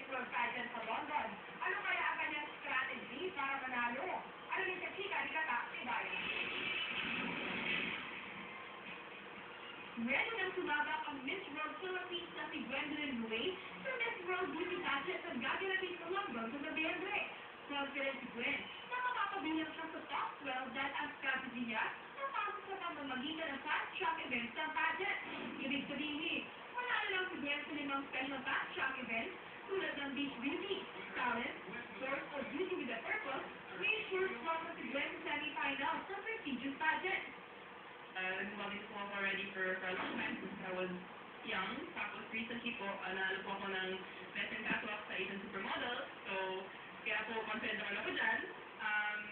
Miss pageant sa London. Ano kaya ang kanyang strategy para manalo? Ano ni sa chika ni Kata Tibay? Ready nang sumabak ang Miss World Philippines na si Gwendolyn Louis sa Miss World Beauty Pageant na gaganapin sa London sa Nobyembre. Confident si Gwen na makakabilang siya sa top 12 dahil ang strategy niya napasok sa pamamagitan ng fast track events ng pageant. Ibig sabihin, wala na lang si Gwen sa limang special fast nag-model po ako already for, for a long time since I was young. Tapos recently po, nanalo po ako ng Best in Catwalk sa Asian Supermodel. So, kaya po confident naman ako dyan. Um,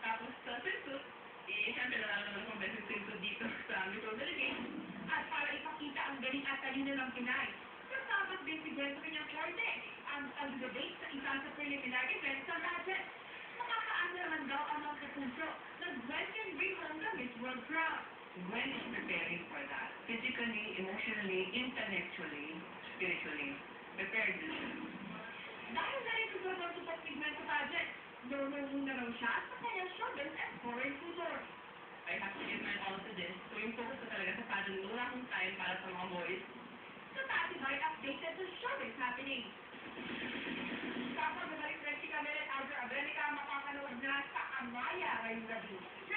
tapos sa swimsuit, eh, syempre nanalo naman akong Best in Swimsuit dito sa World Philippines. At para ipakita ang galing at talino ng Pinay, kasabot din si Gwen sa kanyang korte ang pag-debate sa isa sa preliminary event sa pageant. Makakaano naman daw ang mga kapuso na Gwen Gwen is preparing for that. Physically, emotionally, intellectually, spiritually. Prepared siya. Dahil na rin sa supportigment sa pageant, nurunong na raw siya sa kanyang struggles and foreign future. I have to give my all to this. So, yung focus ko talaga sa pageant, wala akong time para sa mga boys. Sa Tatibay, updated sa showbiz happening. Kapag nabalik rin si Camille Alger Abrenica, makakanood na sa Amaya ngayong gabi.